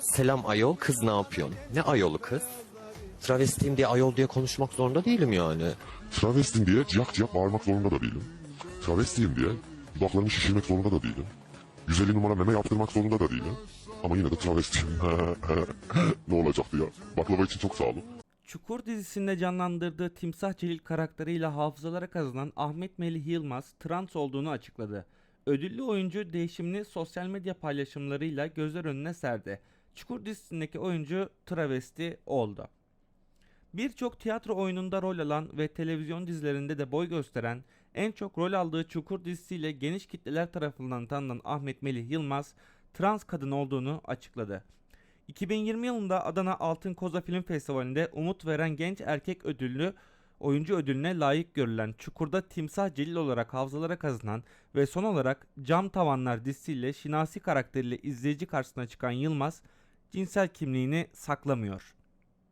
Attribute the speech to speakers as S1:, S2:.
S1: Selam ayol kız ne yapıyorsun? Ne ayolu kız? Travestiyim diye ayol diye konuşmak zorunda değilim yani.
S2: Travestim diye ciyak ciyak bağırmak zorunda da değilim. Travestiyim diye dudaklarımı şişirmek zorunda da değilim. 150 numara meme yaptırmak zorunda da değilim. Ama yine de travestiyim. ne olacaktı ya? Baklava için çok sağ olun.
S3: Çukur dizisinde canlandırdığı Timsah Celil karakteriyle hafızalara kazanan Ahmet Melih Yılmaz trans olduğunu açıkladı. Ödüllü oyuncu değişimli sosyal medya paylaşımlarıyla gözler önüne serdi. Çukur dizisindeki oyuncu travesti oldu. Birçok tiyatro oyununda rol alan ve televizyon dizilerinde de boy gösteren, en çok rol aldığı Çukur dizisiyle geniş kitleler tarafından tanınan Ahmet Melih Yılmaz, trans kadın olduğunu açıkladı. 2020 yılında Adana Altın Koza Film Festivali'nde umut veren genç erkek ödüllü oyuncu ödülüne layık görülen Çukur'da Timsah Celil olarak hafızalara kazınan ve son olarak Cam Tavanlar dizisiyle Şinasi karakteriyle izleyici karşısına çıkan Yılmaz cinsel kimliğini saklamıyor.